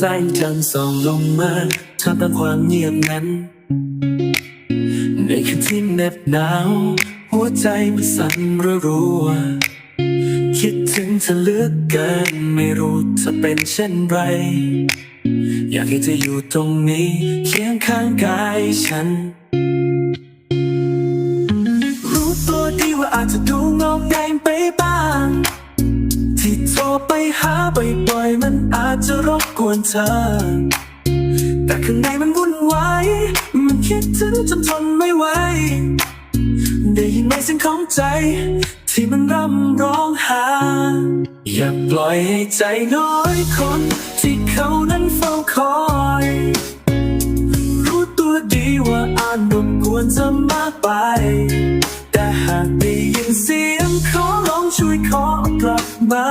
แสงจันทร์ส่องลงมาท่ามกลางความเงียบนั้น ในคืนที่เหน็บหนาว หัวใจมันสั่นระรัว คิดถึงเธอเหลือกเกิน ไม่รู้จะเป็นเช่นไร อยากให้เธออยู่ตรงนี้เคียงข้างกายฉัน รู้ตัวดีว่าอาจจะดูงอกแงงไปบ้าง ที่โทรไปหาบ่อยๆม อาจจะรบกวนเธอ แต่ข้างในมันวุ่นวายมันคิดถึงจนทนไม่ไหว ได้ยินไหมเสียงของใจ ที่มันร่ำร้องหา อย่าปล่อยให้ใจน้อยคน ที่เขานั้นเฝ้าคอย รู้ตัวดีว่าอาจรบกวนเธอมากไป แต่หากได้ยินเสียงขอร้องช่วยขอกลับมา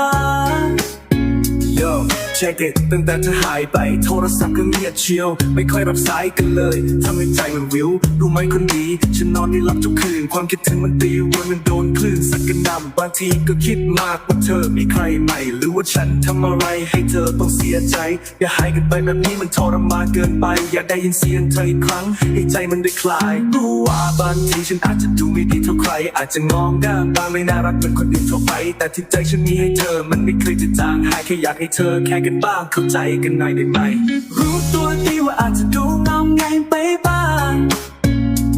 Yo check it ตั้งแต่เธอหายไปโทรศัพท์ก็เงียบเชียว ไม่ค่อยรับสายกันเลยทำให้ใจมันวิว รู้ไหมคนดีฉันนอนไม่หลับทุกคืน ความคิดถึงมันตีวนมันโดนคลื่นสักกระหนำบางทีก็คิดมากว่าเธอมีใครใหม่ หรือว่าฉันทำอะไรให้เธอต้องเสียใจ อย่าหายกันไปแบบนี้มันทรมานเกินไป อยากได้ยินเสียงเธออีกครั้ง ให้ใจมันได้คลายรู้ว่าบางทีฉันอาจจะดูไม่ดีเท่าใคร อาจจะงองก้ามบางไม่น่ารักเหมือนคนอื่นทั่วไป แต่ที่ใจฉันมีให้เธอมันไม่เคยจะจางหายแค่อยากให้เธอแค่กันบ้างเข้าใจกันหน่อยได้ไหม รู้ตัวดีว่าอาจจะดูเงาไงไปบ้าง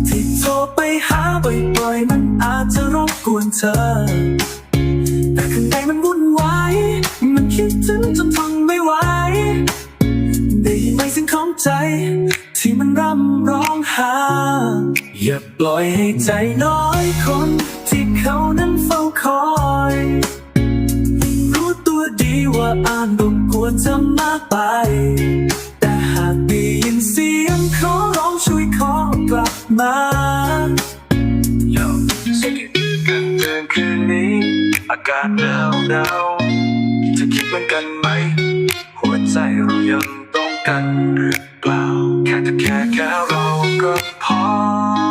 ที่โทรไปหาบ่อยๆมันอาจจะรบกวนเธอ แต่ข้างในมันวุ่นวาย มันคิดถึงจนทนไม่ไหว ได้ยินไหมเสียงของใจ ที่มันร่ำร้องหา อย่าปล่อยให้ใจน้อยคนที่เขานั้นเฝ้าคอย รู้ตัวดีว่าอ่าจรบก วนเธอมากไป แต่หากได้ยินเสียงขอร้องช่วยขอกลับมา Yo check it กันเดินคืนนี้ อากาศหนาวหนาวจะคิดเหมือนกันไหม หัวใจเรายังต้องกันหรือเปล่า แค่จะแค่แค่เราก็พอ